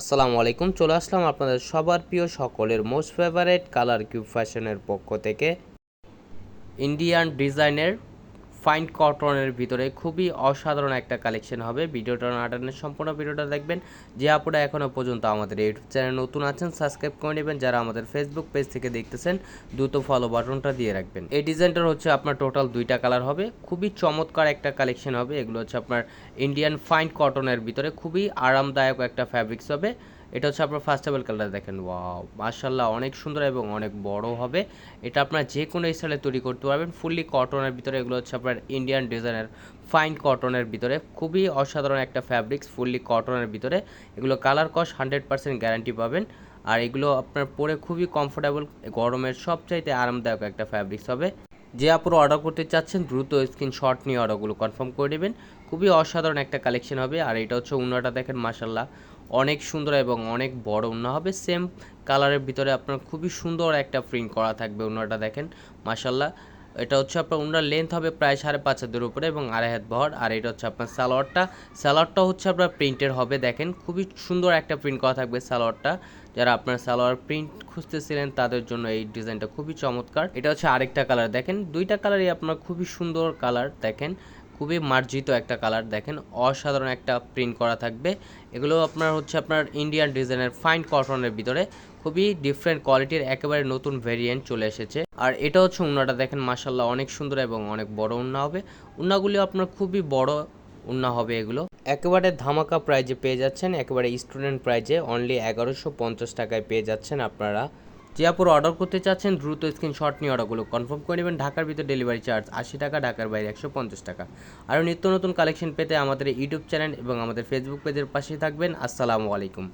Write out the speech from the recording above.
আসসালামু আলাইকুম, চলে আসলাম আপনাদের সবার প্রিয় সকলের মোস্ট ফেভারেট কালার কিউব ফ্যাশনের পক্ষ থেকে। ইন্ডিয়ান ডিজাইনের ফাইন কটনের ভিতরে খুবই অসাধারণ একটা কালেকশন হবে। ভিডিওটা নাটানের সম্পূর্ণ ভিডিওটা দেখবেন। যে আপুরা এখনও পর্যন্ত আমাদের ইউটিউব চ্যানেল নতুন আছেন সাবস্ক্রাইব করে নেবেন। যারা আমাদের ফেসবুক পেজ থেকে দেখতেছেন, দ্রুত ফলো বাটনটা দিয়ে রাখবেন। এই ডিজাইনটার হচ্ছে আপনার টোটাল দুইটা কালার হবে। খুবই চমৎকার একটা কালেকশন হবে। এগুলো হচ্ছে আপনার ইন্ডিয়ান ফাইন কটনের ভিতরে খুবই আরামদায়ক একটা ফ্যাব্রিক্স হবে। এটা হচ্ছে আপনার ফার্স্টেবল কালার দেখেন ওয়াও মার্শাল্লাহ অনেক সুন্দর এবং অনেক বড় হবে। এটা আপনার যে কোনো স্টাইলে তৈরি করতে পারবেন ফুললি কটনের ভিতরে, এগুলো হচ্ছে আপনার ইন্ডিয়ান ডিজাইনের ফাইন কটনের ভিতরে, খুবই অসাধারণ একটা ফ্যাব্রিক্স ফুললি কটনের ভিতরে। এগুলো কালার কস হান্ড্রেড পার্সেন্ট গ্যারান্টি পাবেন। আর এগুলো আপনার পরে খুবই কমফোর্টেবল গরমের সবচাইতে আরামদায়ক একটা ফ্যাব্রিক্স হবে। যে আপুরো অর্ডার করতে চাচ্ছেন, দ্রুত স্ক্রিনশট নিয়ে অর্ডারগুলো কনফার্ম করে নেবেন। খুবই অসাধারণ একটা কালেকশন হবে। আর এটা হচ্ছে উন্নাটা দেখেন মাসাল্লাহ অনেক সুন্দর এবং অনেক বড় উন্না হবে। সেম কালারের ভিতরে আপনার খুবই সুন্দর একটা প্রিন্ট করা থাকবে উন্নাটা দেখেন। মাসাল্লাহ এটা হচ্ছে আপনার উন্নার লেন্থ হবে প্রায় সাড়ে পাঁচ হাতের উপরে এবং আড়াই হাত বহর আর এটা হচ্ছে আপনার সালোয়ারটা। সালোয়ারটা হচ্ছে আপনার প্রিন্টের হবে দেখেন। খুবই সুন্দর একটা প্রিন্ট করা থাকবে সালোয়ারটা। যারা আপনার সালোয়ার প্রিন্ট খুঁজতেছিলেন তাদের জন্য এই ডিজাইনটা খুবই চমৎকার। এটা হচ্ছে আরেকটা কালার দেখেন। দুইটা কালারই আপনার খুবই সুন্দর কালার দেখেন। খুবই মার্জিত একটা কালার দেখেন, অসাধারণ একটা প্রিন্ট করা থাকবে। এগুলো আপনার হচ্ছে আপনার ইন্ডিয়ান ডিজাইনের ফাইন কটনের ভিতরে। খুবই ডিফারেন্ট কোয়ালিটির একেবারে নতুন ভেরিয়েন্ট চলে এসেছে। আর এটা হচ্ছে উন্নাটা দেখেন মাসাল্লাহ অনেক সুন্দর এবং অনেক বড় উন্না হবে। উন্নাগুলি আপনার খুবই বড় উন্না হবে এগুলো। একেবারে ধামাকা প্রাইজে পেয়ে যাচ্ছেন, একেবারে স্টুডেন্ট প্রাইজে অনলি এগারোশো পঞ্চাশ টাকায় পেয়ে যাচ্ছেন আপনারা। যে আপুর অর্ডার করতে চাচ্ছেন, দ্রুত স্ক্রিনশট নিয়ে অর্ডারগুলো কনফার্ম করে নেবেন, ঢাকার ভিতরে ডেলিভারি চার্জ আশি টাকা, ঢাকার বাইরে একশো পঞ্চাশ টাকা। আরও নিত্য নতুন কালেকশন পেতে আমাদের ইউটিউব চ্যানেল এবং আমাদের ফেসবুক পেজের পাশে থাকবেন। আসসালামু আলাইকুম।